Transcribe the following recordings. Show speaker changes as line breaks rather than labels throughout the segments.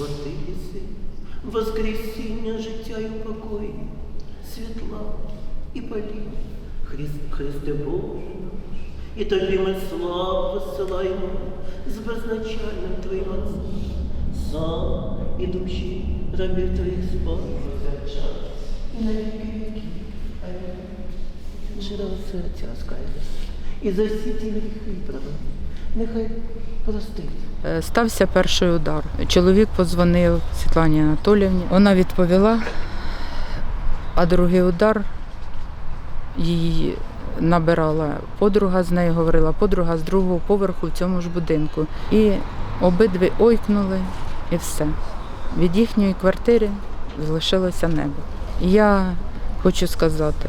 бо ти єси воскресіння життя і покої, світла і полі, Христ, Христе Боже і тобі ми славу висилаємо з безначальним Твоїм Отцем, сам і душі рабів Твоїх за і на віки віки. Амінь. Щирого серця розкайтеся і за всі права. Нехай
Стався перший удар. Чоловік подзвонив Світлані Анатоліївні. Вона відповіла, а другий удар її набирала подруга з нею, говорила подруга з другого поверху в цьому ж будинку. І обидві ойкнули і все. Від їхньої квартири залишилося небо. Я хочу сказати: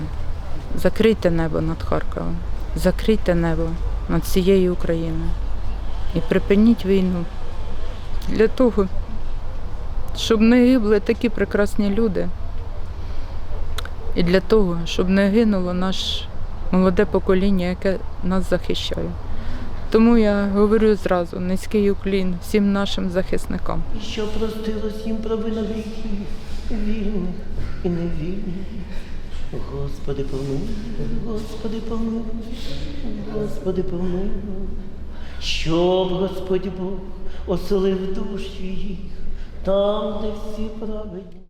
закрийте небо над Харковом, закрийте небо над цією Україною і припиніть війну для того, щоб не гибли такі прекрасні люди, і для того, щоб не гинуло наше молоде покоління, яке нас захищає. Тому я говорю зразу низький уклін всім нашим захисникам.
І що простилось їм провина гріхів, вільних і невільних. Господи, помилуй, Господи, помилуй, Господи, помилуй, щоб Господь Бог оселив душі їх там, де всі праведні.